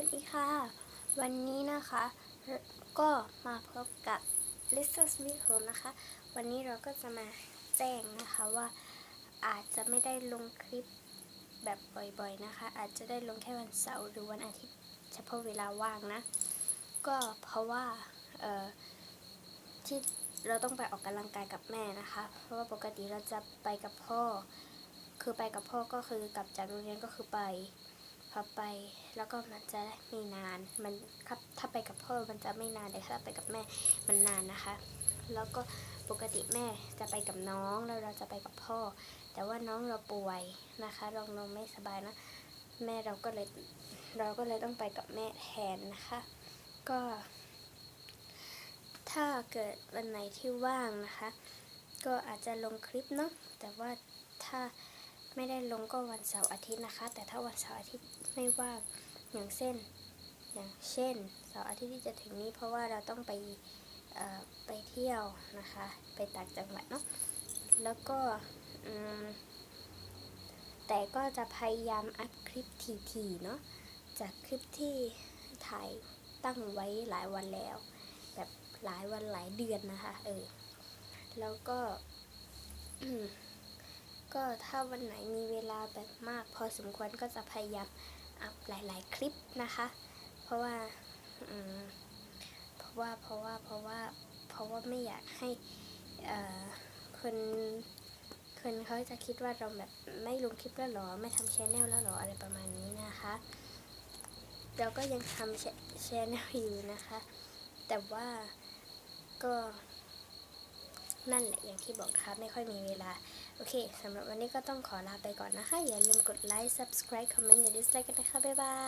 วัสดีค่ะ วันนี้นะคะก็มาพบกับ l i s t e r s w e e t Home นะคะ วันนี้เราก็จะมาแจ้งนะคะว่าอาจจะไม่ได้ลงคลิปแบบบ่อยๆนะคะ อาจจะได้ลงแค่วันเสาร์หรือวันอาทิตย์เฉพาะเวลาว่างนะ ก็เพราะว่าเอ่อที่เราต้องไปออกกำลังกายกับแม่นะคะ เพราะว่าปกติเราจะไปกับพ่อ คือไปกับพ่อก็คือกลับจากโรงเรียนก็คือไป พอไปแล้วก็มันจะไม่นานมันครับถ้าไปกับพ่อมันจะไม่นานแต่ถ้าไปกับแม่มันนานนะคะ แล้วก็ปกติแม่จะไปกับน้องแล้วเราจะไปกับพ่อ แต่ว่าน้องเราป่วยนะคะเราน้องไม่สบายนะแม่เราก็เลยเราก็เลยต้องไปกับแม่แทนนะคะ ก็ ถ้าเกิดวันไหนที่ว่างนะคะ ก็อาจจะลงคลิปเนาะแต่ว่าถ้า ไม่ได้ลงก็วันเสาร์อาทิตย์นะคะ แต่ถ้าวันเสาร์อาทิตย์ไม่ว่างอย่างเช่นอย่างเช่นเสาร์อาทิตย์ที่จะถึงนี้ เพราะว่าเราต้องไปไปเที่ยวนะคะ ไปต่างจังหวัดเนาะแล้วก็แต่ก็จะพยายามอัพคลิปทีๆเนาะจากคลิปที่ถ่ายตั้งไว้หลายวันแล้ว แบบหลายวันหลายเดือนนะคะ เออ แล้วก็ ก็ถ้าวันไหนมีเวลาแบบมาก พอสมควรก็จะพยายามอัพหลาย ๆ คลิปนะคะ เพราะว่าอืมเพราะว่าเพราะว่าเพราะว่าเพราะว่าไม่อยากให้เอ่อคนคนเขาจะคิดว่าเราแบบไม่ลงคลิปแล้วหรอ ไม่ทำชแนลแล้วหรออะไรประมาณนี้นะคะเราก็ยังทำชแนลอยู่นะคะ แต่ว่าก็ นั่นแหละอย่างที่บอกครับไม่ค่อยมีเวลา โอเคสำหรับวันนี้ก็ต้องขอลาไปก่อนนะคะ อย่าลืมกดไลค์ subscribe คอมเมนต์อย่า dislike กันนะคะ บ๊ายบาย